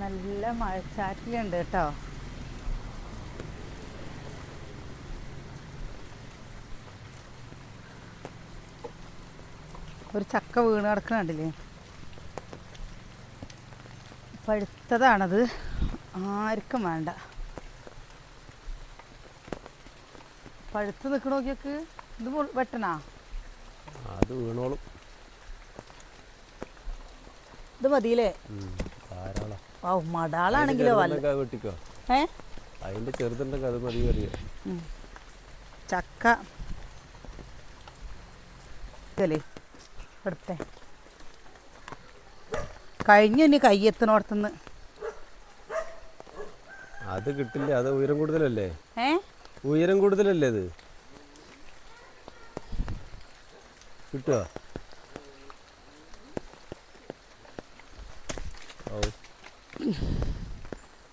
നല്ല മഴച്ചാറ്റിലുണ്ട് കേട്ടോ. ഒരു ചക്ക വീണ് കിടക്കണുണ്ടല്ലേ പഴുത്തതാണത് ആർക്കും വേണ്ട. പഴുത്ത് നിൽക്കണ നോക്കിയൊക്കെ. ഇത് വെട്ടണാ? അത് വീണോളും. ഇത് മതിയില്ലേ? ഓ മടാളാണെങ്കിലോ വെട്ടിക്കോ. ഏ? അതിന്റെ ചെറുതുണ്ടെങ്കിൽ അത് മതി അറിയാം. ചക്ക. എടുത്തേ. കഴിഞ്ഞു ഇനി കയ്യെത്തിനോടത്തുനിന്ന് അത് കിട്ടില്ല അത് ഉയരം കൂടുതലല്ലേ? ഏ? ഉയരം കൂടുതലല്ലേ അത് കിട്ടുക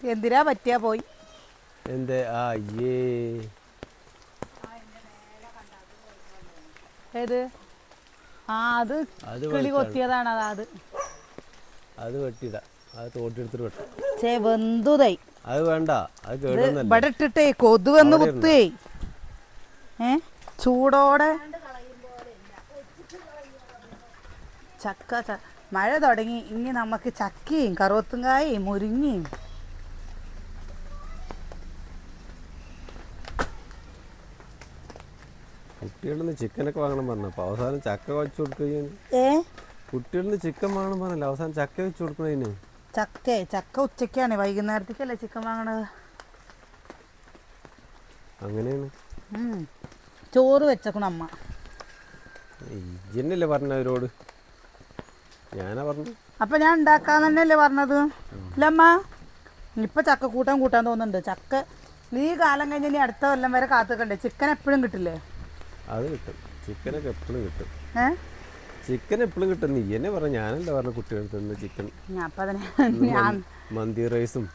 എന്തിനാ പറ്റിയാ പോയി? എന്തേ? ആ അയ്യേ. ഏത്? ആ അത് കിളി കൊത്തിയതാണ് അതാ അത്. വെട്ടിയിടാ. അത് തോട്ടിയെടുത്തിട്ട് വെട്ടാം ചേ വെന്തുതൈ അത് വേണ്ട. അത് ഇവിടെ ഇട്ടിട്ടേ കൊതു വന്ന് കുത്തേ ഏ? ചൂടോടെ. ചക്ക മഴ തുടങ്ങി ഇനി നമുക്ക് ചക്കയും കറുവത്തുങ്കായും മുരിങ്ങയും. കുട്ടികളിൽ ചിക്കനൊക്കെ വാങ്ങണം പറഞ്ഞപ്പോ അവസാനം ചക്ക വെച്ചു കൊടുക്കുകയും കുട്ടികളിൽ ചിക്കൻ വാങ്ങണം പറഞ്ഞല്ലോ. അവസാനം ചക്ക വെച്ചു കൊടുക്കണതിന് ചക്ക ചക്ക ഉച്ചക്കാണ് വൈകുന്നേരത്തേക്കല്ലേ ചിക്കൻ വാങ്ങണത്? അങ്ങനെയാണ്. ചോറ് വെച്ചേക്കണം അമ്മ. ഇജ്ജന്നല്ലേ പറഞ്ഞ അവരോട്? ഞാനാ പറഞ്ഞു അപ്പൊ ഞാൻ ഉണ്ടാക്കാൻ തന്നെയല്ലേ പറഞ്ഞത്? ഇല്ലമ്മ ഇപ്പൊ ചക്ക കൂട്ടാൻ കൂട്ടാൻ തോന്നുന്നുണ്ട്. ചക്ക ഈ കാലം കഴിഞ്ഞ് ഇനി അടുത്ത കൊല്ലം വരെ കാത്തുക്കണ്ടേ? ചിക്കൻ എപ്പോഴും കിട്ടില്ലേ? അത് കിട്ടും. ചിക്കനൊക്കെ എപ്പോഴും കിട്ടും. ചിക്കൻ എപ്പോഴും കിട്ടും. നീ എന്നെ പറഞ്ഞു ഞാനല്ല പറഞ്ഞു കുട്ടികൾക്ക് തിന്ന് ചിക്കൻ മന്തി റൈസും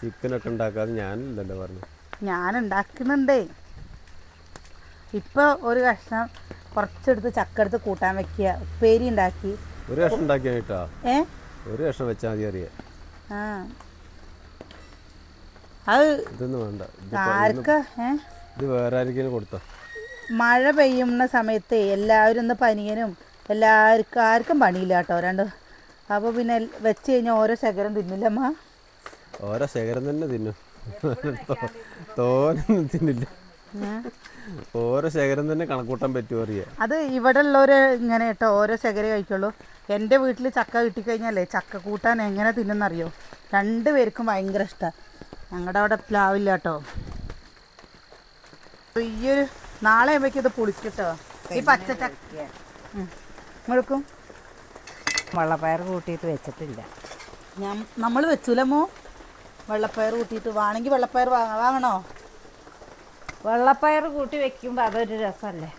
ചിക്കനൊക്കെ ഉണ്ടാക്കാതെ ഞാനല്ലല്ലോ പറഞ്ഞു ഞാൻ ഉണ്ടാക്കുന്നുണ്ടേ. ഇപ്പൊ ഒരു കഷ്ണം കുറച്ചെടുത്ത് ചക്ക എടുത്ത് കൂട്ടാൻ വെക്കുക. ഉപ്പേരി ഉണ്ടാക്കി. ഒരു കഷ്ണം ഉണ്ടാക്കിയാ കേട്ടോ ഒരു കഷ്ണം വെച്ചാൽ മതി അറിയാം. ഇതൊന്നും വേണ്ട. ഇത് വേറെ ആർക്കെങ്കിലും കൊടുത്തോ? മഴ പെയ്യുന്ന സമയത്ത് എല്ലാവരും ഒന്ന് പനിയനും എല്ലാവർക്കും ആർക്കും പണിയില്ല കേട്ടോ രണ്ട്. അപ്പോൾ പിന്നെ വെച്ച് കഴിഞ്ഞാൽ ഓരോ ശകരം തിന്നില്ലമ്മ. ഓരോ ശേഖരം തന്നെ തിന്നും. തോനൊന്നും തിന്നില്ല. ഓരോ ശേഖരം തന്നെ കണക്കൂട്ടാൻ പറ്റുമോ അറിയാം? അത് ഇവിടെ ഉള്ളവര് ഇങ്ങനെ കേട്ടോ ഓരോ ശേഖരം കഴിക്കുള്ളൂ. എന്റെ വീട്ടിൽ ചക്ക കിട്ടിക്കഴിഞ്ഞാലേ ചക്ക കൂട്ടാൻ എങ്ങനെ തിന്നുന്നറിയോ? രണ്ട് പേർക്കും ഭയങ്കര ഇഷ്ടമാണ് ഞങ്ങളുടെ അവിടെ പ്ലാവില്ല കേട്ടോ. ഈയൊരു ഈ ഒരു നാളെ ആകുമ്പോഴേക്കും ഇത് പുളിക്കിട്ടോ. ഈ പച്ച ചക്ക മുഴുക്കും വെള്ളപ്പയർ കൂട്ടിയിട്ട് വെച്ചിട്ടില്ല. ഞാൻ നമ്മൾ വെച്ചൂലമ്മോ വെള്ളപ്പയർ കൂട്ടിയിട്ട്. വേണമെങ്കിൽ വെള്ളപ്പയർ വാങ്ങണോ? വെള്ളപ്പയർ കൂട്ടി വെക്കുമ്പോൾ അതൊരു രസമല്ലേ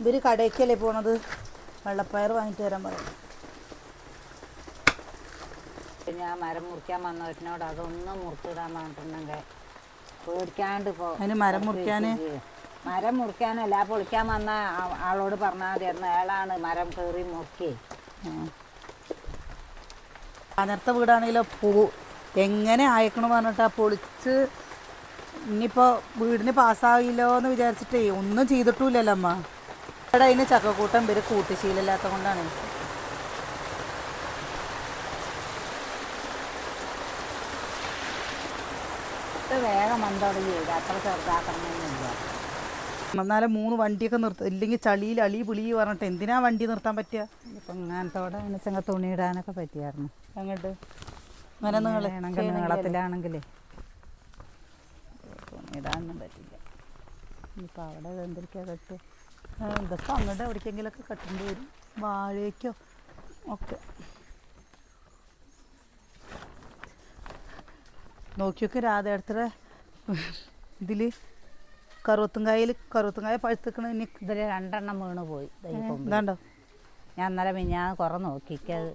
ഇവർ കടയ്ക്കല്ലേ പോണത്? വെള്ളപ്പയർ വാങ്ങിട്ട് തരാൻ പറയും. ഞാൻ മരം മുറിക്കാൻ വന്നവരിനോട് അതൊന്നും മുറിച്ചിടാൻ പറഞ്ഞിട്ടുണ്ടെങ്കിൽ പേടിക്കാണ്ട് പോ അതിന് മരം മുറിക്കാന്? മരം മുറിക്കാനല്ല പൊളിക്കാൻ വന്ന ആളോട് പറഞ്ഞാൽ മതി. എന്ന അയാളാണ് മരം കയറി മുറുക്കി. നേരത്തെ വീടാണെങ്കിലോ പൂ എങ്ങനെ അയക്കണമെന്ന് പറഞ്ഞിട്ട് ആ പൊളിച്ച് ഇനിയിപ്പോൾ വീടിന് പാസ്സാവില്ലോ എന്ന് വിചാരിച്ചിട്ടേ ഒന്നും ചെയ്തിട്ടില്ലല്ലോ അമ്മ. ഇവിടെ അതിന് ചക്കക്കൂട്ടം പേര് കൂട്ടുശീലമില്ലാത്ത കൊണ്ടാണ്. വേഗം വന്നോട് ചെയ്ത് അത്ര ചെറുതാക്കണമെന്നില്ല. എന്നാലും മൂന്ന് വണ്ടിയൊക്കെ നിർത്തും ഇല്ലെങ്കിൽ ചളിയിൽ അളി പുളി പറഞ്ഞിട്ട് എന്തിനാ വണ്ടി നിർത്താൻ പറ്റുക? ഇപ്പം ഇങ്ങനത്തോടെ വെച്ചങ്ങ് തുണി ഇടാനൊക്കെ പറ്റിയായിരുന്നു. അങ്ങോട്ട് വേണമെങ്കിൽ നീളത്തിലാണെങ്കിലേ ഇടാനൊന്നും പറ്റില്ല. ഇനിയിപ്പോൾ അവിടെ എന്തൊക്കെയാ കെട്ടുക ഇതൊക്കെ അങ്ങോട്ട് എവിടേക്കെങ്കിലൊക്കെ കെട്ടേണ്ടി വരും. വാഴയ്ക്കോ ഒക്കെ. നോക്കിയൊക്കെ രാധേടത്ര ഇതിൽ കറുവത്തുംകായിൽ കറുവത്തുംകായ പഴുത്തിക്കണ. ഇനി ഇതിൽ രണ്ടെണ്ണം വീണ് പോയി. ഇതാണ്ടോ? ഞാൻ അന്നേരം മിഞ്ഞാ കുറേ നോക്കിക്കത്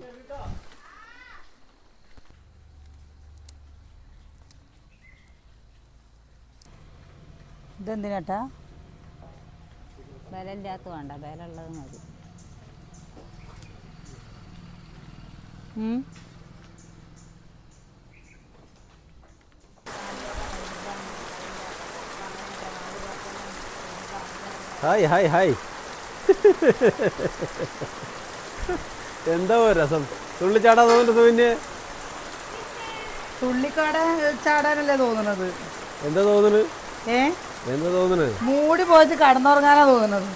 ഇതെന്തിനാട്ടാ? വില ഇല്ലാത്ത വേണ്ട വില ഉള്ളത് മതി ഹായ് ഹായ് ഹായ്. എന്താ ഒരു രസം? തുള്ളിച്ചാടാ തോന്നുന്നു സുവിന്? തുള്ളിക്കാടാ ചാടാനല്ലേ തോന്നുന്നത് എന്താ തോന്നുന്നത് എന്താ തോന്നുന്നു മൂടി പോയിട്ട് കടന്നുറങ്ങാനാ തോന്നുന്നത്.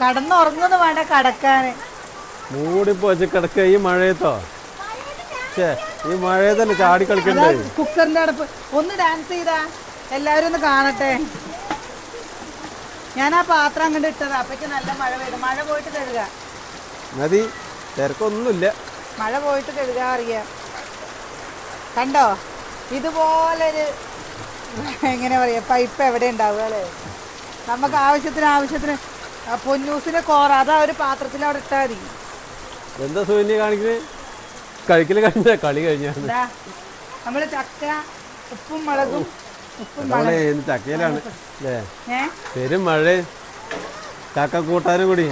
കടന്നുറങ്ങുന്നു വേണ്ട കടക്കാന്. മൂടി പോയിട്ട് കിടക്ക. ഈ മഴയത്തോ? ഈ മഴയത്തല്ലേ ചാടി കളിക്കണ്ടേ? കുക്കറിന്റെ അടുപ്പ്. ഒന്ന് ഡാൻസ് ചെയ്താ. എല്ലാരും ഒന്ന് കാണട്ടെ. ഞാൻ ആ പാത്രം അങ്ങോട്ട് ഇട്ടത്. അപ്പക്ക് നല്ല മഴ പെയ്തു. മഴ പോയിട്ട് കഴുകുക മതി. തിരക്കൊന്നുമില്ല. മഴ പോയിട്ട് കഴുകാറിയ. അറിയാം കണ്ടോ? ഇതുപോലൊരു എങ്ങനെ പറയാ പൈപ്പ് എവിടെ ഉണ്ടാവുക അല്ലേ? നമുക്ക് ആവശ്യത്തിന് ആവശ്യത്തിന് പൊന്നൂസിന് പൊന്നൂസിന്റെ കോറ അതാ ഒരു പാത്രത്തിൽ അവിടെ ഇട്ടാ മതി. എന്താ സൂര്യ കാണിക്കുന്നത് കഴിക്കൽ കഴിഞ്ഞ കളി കഴിഞ്ഞ. നമ്മൾ ചക്ക ഉപ്പും മുളകും ഉപ്പും ചക്കയിലാണ്. പെരും മഴ. ചക്ക കൂട്ടാനും കൂടി.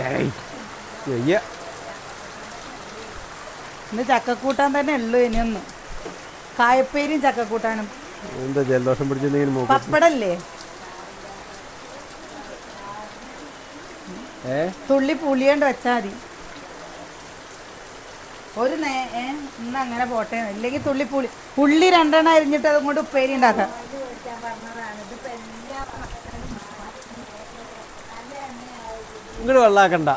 ഇന്ന് ചക്കക്കൂട്ടാൻ തന്നെ ഉള്ളു ഇനിയൊന്ന്. കായപ്പേരിയും ചക്കക്കൂട്ടാനും എന്താ ജലദോഷം പിടിച്ചിട്ടുണ്ടെങ്കിൽ പപ്പടല്ലേ? തുള്ളി പുളിയണ്ട് വെച്ചാൽ മതി. ഒരു നേ ഇന്ന് അങ്ങനെ പോട്ടെ. ഇല്ലെങ്കിൽ തുള്ളി പുളി ഉള്ളി രണ്ടെണ്ണം അരിഞ്ഞിട്ട് അതും കൊണ്ട് ഉപ്പേരി ഉണ്ടാക്കാം. ഇങ്ങോട്ട് വെള്ളാക്കണ്ട.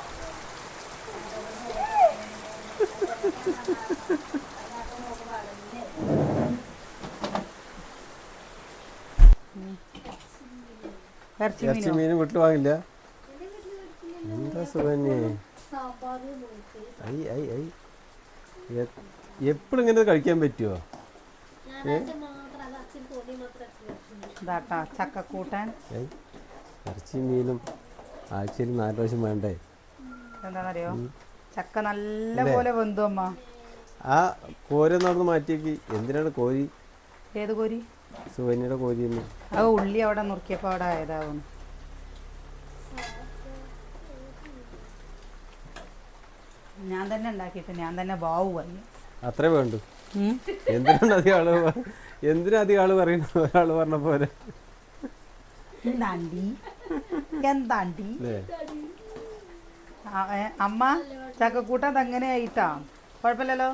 ഇറച്ചി മീൻ വീട്ടിൽ വാങ്ങില്ല. എന്താ സുഖന്നെ ഐ ഐ ഐ. എപ്പോഴും ഇങ്ങനെ കഴിക്കാൻ പറ്റുമോ ചക്കക്കൂട്ടാൻ. ഇറച്ചി മീനും ആഴ്ചയിൽ നാല് പ്രാവശ്യം വേണ്ടേ? എന്താണെന്നറിയോ ചക്ക നല്ല പോലെ വെന്തു അമ്മ ആ കോരി നടന്ന് മാറ്റിയേക്ക്. എന്തിനാണ് കോരി? ഏത് കോരി? സുവന്യയുടെ കോരി ആ ഉള്ളി അവിടെ നുറുക്കിയപ്പോൾ അവിടെ ആയതാവുന്നു ഞാൻ തന്നെ ഉണ്ടാക്കിയിട്ട് ഞാൻ തന്നെ ബാവുമായി അത്രേ വേണ്ടു. എന്തിനാണ് അധികം ആൾ എന്തിനാ അധികം ആൾ പറയുന്നത്? ഒരാൾ പറഞ്ഞ പോലെ. എന്താണ്ടി? എന്താണ്ടി? അമ്മ ചക്കക്കൂട്ടാൻ അങ്ങനെ ആയിട്ടാ കുഴപ്പമില്ലല്ലോ?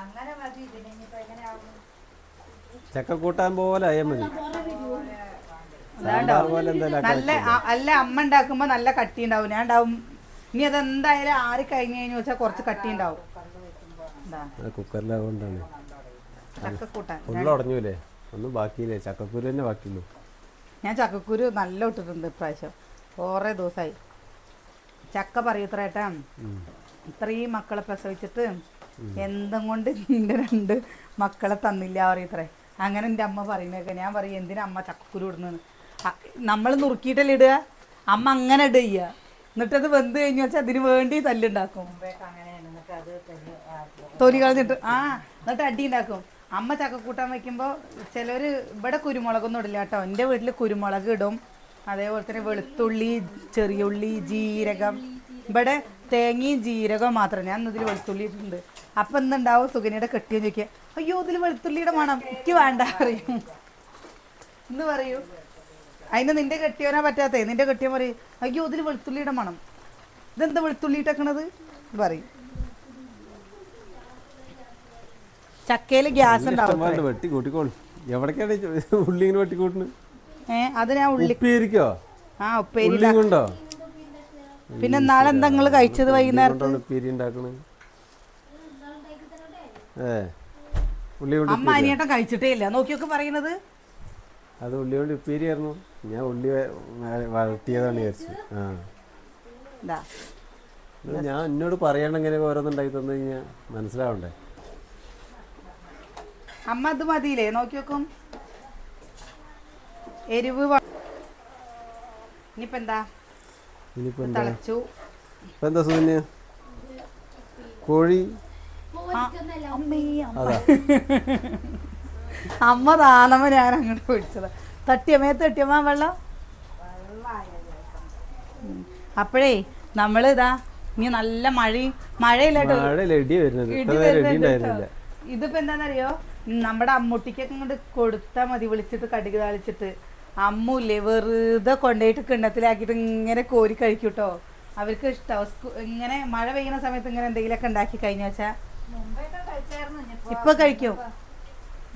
അങ്ങനെ മതി. ഇതിനിപ്പോ എങ്ങനെയാവും ചക്ക കൂട്ടാൻ പോലെ ആയാൽ മതി. അതാണ്ടോ സാമ്പാർ പോലെ എന്തായാലും നല്ല ആ- അല്ല അമ്മ ഉണ്ടാക്കുമ്പോ നല്ല കട്ടി ഉണ്ടാവും ഞാൻ ഉണ്ടാവും. ഇനി അതെന്തായാലും ആറി കഴിഞ്ഞു കഴിഞ്ഞു വെച്ചാൽ കുറച്ച് കട്ടി ഉണ്ടാവും ഇതാ കുക്കറിലാകൊണ്ടാണ് ചക്കക്കൂട്ടാൻ ഫുള്ള് ഉടഞ്ഞൂലേ? ഒന്നും ബാക്കിയില്ലേ? ചക്കക്കുരു തന്നെ ബാക്കിയുള്ളൂ. ഞാൻ ചക്കക്കുരു നല്ല ഇട്ടിട്ടുണ്ട് ഇപ്രാവശ്യം. കുറേ ദിവസമായി ചക്ക പറയത്രേട്ടാ. ഉം. ഇത്രയും മക്കളെ പ്രസവിച്ചിട്ട് എന്തും കൊണ്ട് നിന്റെ രണ്ട് മക്കളെ തന്നില്ല പറയത്രേ. അങ്ങനെ എന്റെ അമ്മ പറയുന്നതൊക്കെ. ഞാൻ പറയും എന്തിനാ അമ്മ ചക്കക്കുരു ഇടുന്നത് നമ്മൾ നുറുക്കിയിട്ടല്ലേ ഇടുക? അമ്മ അങ്ങനെ ഇടുക ചെയ്യുക എന്നിട്ടത് വെന്ത് കഴിഞ്ഞു വെച്ചാൽ അതിന് വേണ്ടി തല്ലുണ്ടാക്കും തൊലി കളഞ്ഞിട്ട് ആ എന്നിട്ട് അടി ഉണ്ടാക്കും അമ്മ ചക്കക്കൂട്ടാൻ വെക്കുമ്പോൾ ചിലർ ഇവിടെ കുരുമുളകൊന്നും ഇടില്ല കേട്ടോ. എന്റെ വീട്ടിൽ കുരുമുളക് ഇടും. അതേപോലെ തന്നെ വെളുത്തുള്ളി ചെറിയ ഉള്ളി ജീരകം. ഇവിടെ തേങ്ങയും ജീരകവും മാത്രം. ഞാൻ ഇതിൽ വെളുത്തുള്ളി ഇട്ടിട്ടുണ്ട് അപ്പം എന്തുണ്ടാവും സുഗനിയുടെ കെട്ടിയെന്ന് ചോദിക്കുക. അയ്യോ ഇതിൽ വെളുത്തുള്ളിയുടെ മണം. എനിക്ക് വേണ്ട പറയും. എന്ന് പറയൂ. അതിന് നിന്റെ കെട്ടിയവനാ പറ്റാത്തേ? നിന്റെ കെട്ടിയ പറയും. അയ്യോ ഇതിൽ വെളുത്തുള്ളിയുടെ മണം. ഇതെന്താ വെളുത്തുള്ളി ഇട്ടേക്കണത് പറയും. ചക്കയിൽ ഗ്യാസ് ഉണ്ടാവും. വെട്ടി കൂട്ടിക്കോളും എവിടേക്കാണ് ഈ ചോ- ഉള്ളി ഇങ്ങനെ വെട്ടി കൂട്ടുന്നത് ഏ അത് ഞാൻ ഉള്ളി ആ ഉപ്പേരി ഉള്ളി കൊണ്ടോ? പിന്നെ നാളെ എന്താ നിങ്ങൾ കഴിച്ചത് വൈകുന്നേരം ഉപ്പേരി ഉണ്ടാക്കണത് ഏ അമ്മ അനിയേട്ടൻ കഴിച്ചിട്ടേ ഇല്ല. നോക്കിയൊക്കെ പറയുന്നത്. അത് ഉള്ളി കൊണ്ട് ഉപ്പേരി ആയിരുന്നു. ഞാൻ ഉള്ളി വളർത്തിയതാണ് വ- വഴട്ടിയതാണ് വിചാരിച്ചു ആ. ഇതാ. ഇത് ഞാൻ എന്നോട് പറയണം ഇങ്ങനെ ഓരോന്നുണ്ടാക്കി തന്നു കഴിഞ്ഞാൽ മനസ്സിലാവണ്ടേ? അമ്മ അത് മതിയില്ലേ? നോക്കി നോക്കും എരിവ് വ- ഇനിയിപ്പോ എന്താ ഇനിയിപ്പോ എന്താ തിളച്ചു. ഇപ്പൊ എന്താ സുകന്യ കോഴി. അതാ. അമ്മ താണമ്മ ഞാൻ അങ്ങോട്ട് പിടിച്ചത്. തട്ടിയ മേത്ത് തട്ടിയമ്മ വെള്ളം. അപ്പോഴേ നമ്മൾ ഇതാ ഇനി നല്ല മഴയും മഴയില്ലാട്ടോ. ഇതിപ്പോ എന്താണെന്നറിയോ നമ്മുടെ അമ്മൂട്ടിക്കൊക്കെ ഇങ്ങോട്ട് കൊടുത്താൽ മതി വിളിച്ചിട്ട് കടുക് താളിച്ചിട്ട്. അമ്മൂല്ലേ വെറുതെ കൊണ്ടുപോയിട്ട് കിണ്ണത്തിലാക്കിയിട്ട് ഇങ്ങനെ കോരി കഴിക്കും കേട്ടോ അവർക്ക് ഇഷ്ടമാവും ഇങ്ങനെ മഴ പെയ്യുന്ന സമയത്ത് ഇങ്ങനെ എന്തെങ്കിലുമൊക്കെ ഉണ്ടാക്കി കഴിഞ്ഞ വെച്ചാൽ ഇപ്പൊ കഴിക്കും.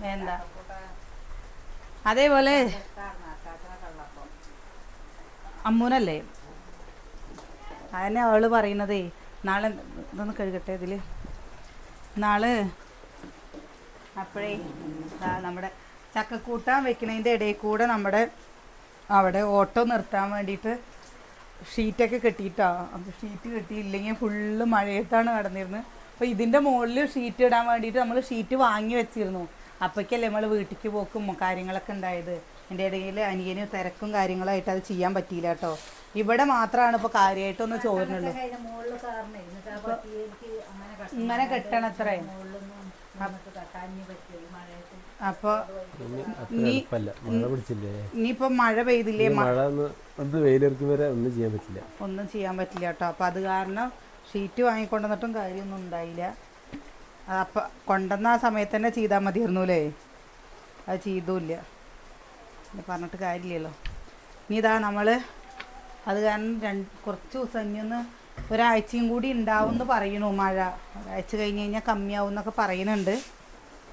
വേണ്ട. അതേപോലെ അമ്മൂനല്ലേ? അതന്നെ അവൾ പറയുന്നതേ. നാളെ ഇതൊന്ന് കഴുകട്ടെ ഇതിൽ. നാളെ അപ്പോഴേ നമ്മുടെ ചക്കക്കൂട്ടാൻ വെക്കുന്നതിന്റെ ഇടയിൽ കൂടെ നമ്മുടെ അവിടെ ഓട്ടോ നിർത്താൻ വേണ്ടിയിട്ട് ഷീറ്റൊക്കെ കെട്ടിയിട്ടാണ് അപ്പോൾ ഷീറ്റ് കെട്ടിയില്ലെങ്കിൽ ഫുള്ള് മഴയത്താണ് കടന്നിരുന്നത് അപ്പോൾ ഇതിന്റെ മുകളിൽ ഷീറ്റ് ഇടാൻ വേണ്ടിയിട്ട് നമ്മൾ ഷീറ്റ് വാങ്ങി വെച്ചിരുന്നു. അപ്പോഴേക്കല്ലേ നമ്മൾ വീട്ടിലേക്ക് പോക്കും കാര്യങ്ങളൊക്കെ ഉണ്ടായത്. എന്റെ ഇടയിൽ അനിയന് തിരക്കും കാര്യങ്ങളായിട്ട് അത് ചെയ്യാൻ പറ്റിയില്ല കേട്ടോ. ഇവിടെ മാത്രമാണ് ഇപ്പോൾ കാര്യമായിട്ടൊന്ന് കഷ്ടം ഇങ്ങനെ കെട്ടണത്രേ. മുകളിലൊന്നും ഇനിയിപ്പോ മഴ പെയ്തില്ലേ? മഴ ഒന്ന് ഒന്ന് വരെ ഒന്നും ചെയ്യാൻ പറ്റില്ല. ഒന്നും ചെയ്യാൻ പറ്റില്ല കേട്ടോ. അപ്പൊ അത് കാരണം ഷീറ്റ് വാങ്ങിക്കൊണ്ടുവന്നിട്ടും കാര്യമൊന്നും ഉണ്ടായില്ല. അപ്പൊ കൊണ്ടുവന്ന ആ സമയത്ത് തന്നെ ചെയ്താൽ മതിയായിരുന്നു അല്ലേ? അത് ചെയ്തുമില്ല പറഞ്ഞിട്ട് കാര്യമില്ലല്ലോ. ഇനി ഇതാ നമ്മൾ അത് കാരണം രണ്ട് കുറച്ച് ദിവസം ഇനി ഒന്ന് ഒരാഴ്ചയും കൂടി ഉണ്ടാവും എന്ന് പറയണു മഴ. ഒരാഴ്ച കഴിഞ്ഞ് കഴിഞ്ഞാൽ കമ്മിയാവും എന്നൊക്കെ പറയുന്നുണ്ട്.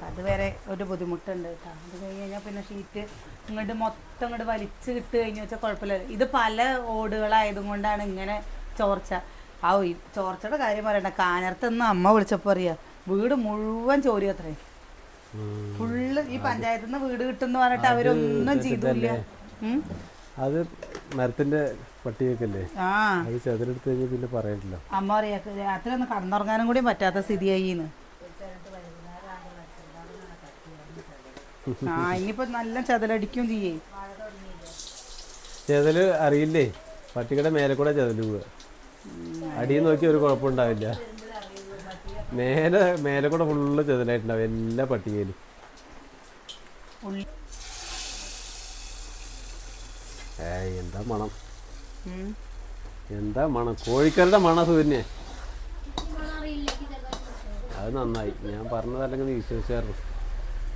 അതുവരെ ഒരു ബുദ്ധിമുട്ടുണ്ട് കേട്ടോ. അത് കഴിഞ്ഞ് കഴിഞ്ഞാൽ പിന്നെ ഷീറ്റ് ഇങ്ങോട്ട് മൊത്തം ഇങ്ങോട്ട് വലിച്ചു കിട്ട് കഴിഞ്ഞ് വെച്ചാൽ കുഴപ്പമില്ല ഇത് പല ഓടുകളായതും കൊണ്ടാണ് ഇങ്ങനെ ചോർച്ച. ആ ഈ ചോർച്ചയുടെ കാര്യം പറയണ്ട. കാനർത്തെന്ന് അമ്മ വിളിച്ചപ്പോൾ അറിയാം വീട് മുഴുവൻ ചോരി അത്രേ. ഫുള്ള് ഈ പഞ്ചായത്തിൽ നിന്ന് വീട് കിട്ടുമെന്ന് പറഞ്ഞിട്ട് അവരൊന്നും ചെയ്തില്ല? അത് മരത്തിന്റെ പട്ടിയൊക്കെ ആ. അത് ചെതിരെടുത്ത് കഴിഞ്ഞാൽ പിന്നെ പറയണ്ടല്ലോ അമ്മ പറയാ രാത്രി ഒന്ന് കടന്നുറങ്ങാനും കൂടി പറ്റാത്ത സ്ഥിതിയായിന്ന്. ആ ഇനിയിപ്പോ നല്ല ചതലടിക്കും ചെയ്യേ. ചെതൽ അറിയില്ലേ? പട്ടികളുടെ മേലെ കൂടെ ചെതൽ പോവുക അടിയിൽ നോക്കി ഒരു കുഴപ്പമുണ്ടാവില്ല. മേലെ മേലെ കൂടെ ഫുള്ള് ചെതലായിട്ടുണ്ടാവും എല്ലാ പട്ടികയിലും. എന്താ മണം? എന്താ മണം? കോഴിക്കരുടെ മണ സൂര്യനെ അത് നന്നായി. ഞാൻ പറഞ്ഞതല്ലെങ്കിൽ നീ വിശ്വസിച്ചായിരുന്നു.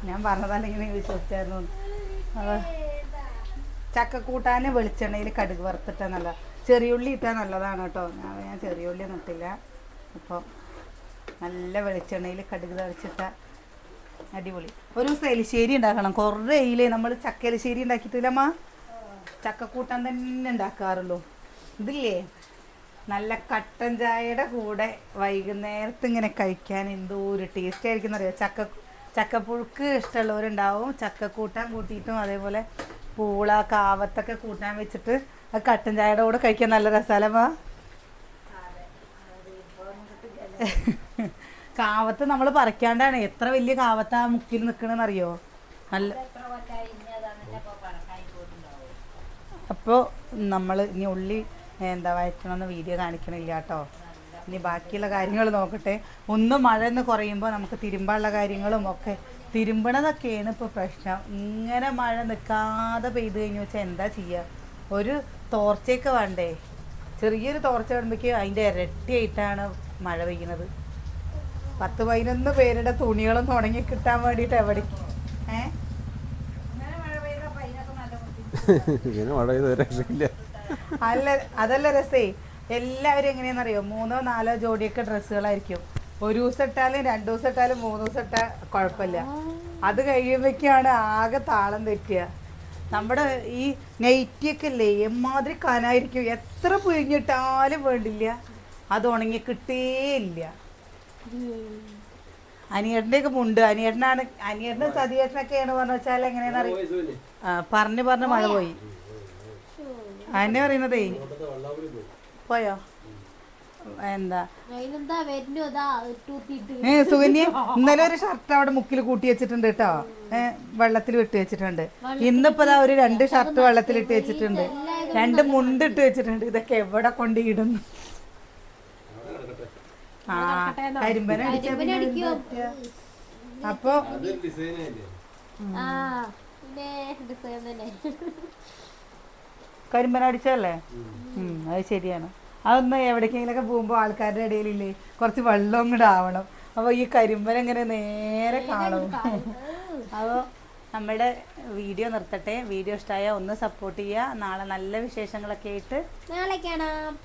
ഞാൻ പറഞ്ഞതല്ലെങ്കിൽ നീ വിശ്വസിച്ചായിരുന്നു. ചക്കക്കൂട്ടാന് വെളിച്ചെണ്ണയിൽ കടുക് വറുത്തിട്ടാ നല്ല ചെറിയുള്ളി ഇട്ടാൽ നല്ലതാണ് കേട്ടോ. ഞാൻ ഞാൻ ചെറിയുള്ളി നട്ടില്ല അപ്പോൾ നല്ല വെളിച്ചെണ്ണയിൽ കടുക് തളിച്ചിട്ട അടിപൊളി. ഒരു ദിവസം എലിശ്ശേരി ഉണ്ടാക്കണം. കുറേ ഇല്ലേ നമ്മൾ ചക്ക എലിശ്ശേരി ഉണ്ടാക്കിയിട്ടില്ലമ്മ ചക്കക്കൂട്ടാൻ തന്നെ ഉണ്ടാക്കാറുള്ളൂ. ഇതില്ലേ? നല്ല കട്ടൻ ചായയുടെ കൂടെ വൈകുന്നേരത്ത് ഇങ്ങനെ കഴിക്കാൻ എന്തോ ഒരു ടേസ്റ്റ് ആയിരിക്കും എന്നറിയാം? ചക്ക ചക്കപ്പുഴുക്ക് ഇഷ്ടമുള്ളവരുണ്ടാവും. ചക്ക കൂട്ടാൻ കൂട്ടിയിട്ടും അതേപോലെ പൂള കാവത്തൊക്കെ കൂട്ടാൻ വെച്ചിട്ട് ആ കട്ടൻ ചായയുടെ കൂടെ കഴിക്കാൻ നല്ല രസാലമാ കാവത്ത് നമ്മൾ പറിക്കാണ്ടാണ്. എത്ര വലിയ കാവത്താ മുക്കിൽ നിൽക്കണമെന്ന് അറിയോ നല്ല അപ്പോൾ നമ്മൾ ഇനി ഉള്ളി എന്താ വയറ്റണമെന്ന് വീഡിയോ കാണിക്കണില്ല കേട്ടോ. ഇനി ബാക്കിയുള്ള കാര്യങ്ങൾ നോക്കട്ടെ. ഒന്ന് മഴ എന്ന് കുറയുമ്പോൾ നമുക്ക് തിരുമ്പാനുള്ള കാര്യങ്ങളും ഒക്കെ. തിരുമ്പണതൊക്കെയാണ് ഇപ്പോൾ പ്രശ്നം. ഇങ്ങനെ മഴ നിൽക്കാതെ പെയ്ത് കഴിഞ്ഞു വെച്ചാൽ എന്താ ചെയ്യുക ഒരു തോർച്ചയൊക്കെ വേണ്ടേ? ചെറിയൊരു തോർച്ച വരുമ്പോഴേക്ക് അതിന്റെ ഇരട്ടിയായിട്ടാണ് മഴ പെയ്യുന്നത്. പത്ത് പതിനൊന്ന് പേരുടെ തുണികളൊന്നും ഉണങ്ങി കിട്ടാൻ വേണ്ടിയിട്ട് എവിടേക്ക് ഏഹ് അല്ല അതല്ല രസേ. എല്ലാവരും എങ്ങനെയാണെന്നറിയോ? മൂന്നോ നാലോ ജോഡിയൊക്കെ ഡ്രസ്സുകളായിരിക്കും. ഒരു ദിവസം ഇട്ടാലും രണ്ടു ദിവസം ഇട്ടാലും മൂന്ന് ദിവസം ഇട്ടാൽ കുഴപ്പമില്ല. അത് കഴിയുമ്പോഴേക്കാണ് ആകെ താളം തെറ്റുക നമ്മുടെ ഈ നെയ്റ്റിയൊക്കെ അല്ലേ എമ്മാതിരി കനായിരിക്കും. എത്ര പുഴിഞ്ഞിട്ടാലും വേണ്ടില്ല. അത് ഉണങ്ങി കിട്ടേയില്ല. അനിയേട്ടന്റെയൊക്കെ മുണ്ട്. അനിയേട്ടനാണ് അനിയേട്ടനും സതീയേട്ടനൊക്കെയാണ് പറഞ്ഞു വെച്ചാൽ എങ്ങനെയാണെന്ന് അറിയാം പറഞ്ഞു പറഞ്ഞ് പറഞ്ഞ് മഴ പോയി. അന്നെ പറയുന്നതേ. പോയോ? എന്താ? ഏ സുകന്യ ഇന്നലെ ഒരു ഷർട്ട് അവിടെ മുക്കിൽ കൂട്ടി വെച്ചിട്ടുണ്ട് കേട്ടോ. ഏഹ് വെള്ളത്തിൽ വിട്ടു വെച്ചിട്ടുണ്ട്. ഇന്നിപ്പോ ദാ ഒരു രണ്ട് ഷർട്ട് വെള്ളത്തിൽ ഇട്ട് വെച്ചിട്ടുണ്ട്. രണ്ട് മുണ്ട് ഇട്ട് വെച്ചിട്ടുണ്ട്. ഇതൊക്കെ എവിടെ കൊണ്ട് ഇടുന്നു ആ കരിമ്പന? അപ്പൊ ആ പിന്നെ ഡിസൈൻ തന്നെ കരിമ്പന അടിച്ചല്ലേ ഉം അത് ശരിയാണ്. അതൊന്ന് എവിടേക്കെങ്കിലൊക്കെ പോകുമ്പോൾ ആൾക്കാരുടെ ഇടയിലില്ലേ കുറച്ച് വെള്ളം ഇങ്ങോട്ട് ആവണം അപ്പോൾ ഈ കരിമ്പന ഇങ്ങനെ നേരെ കാണും. അപ്പോൾ നമ്മുടെ വീഡിയോ നിർത്തട്ടെ. വീഡിയോ ഇഷ്ടമായ ഒന്ന് സപ്പോർട്ട് ചെയ്യുക നാളെ നല്ല വിശേഷങ്ങളൊക്കെ ആയിട്ട് നാളെ കാണാം.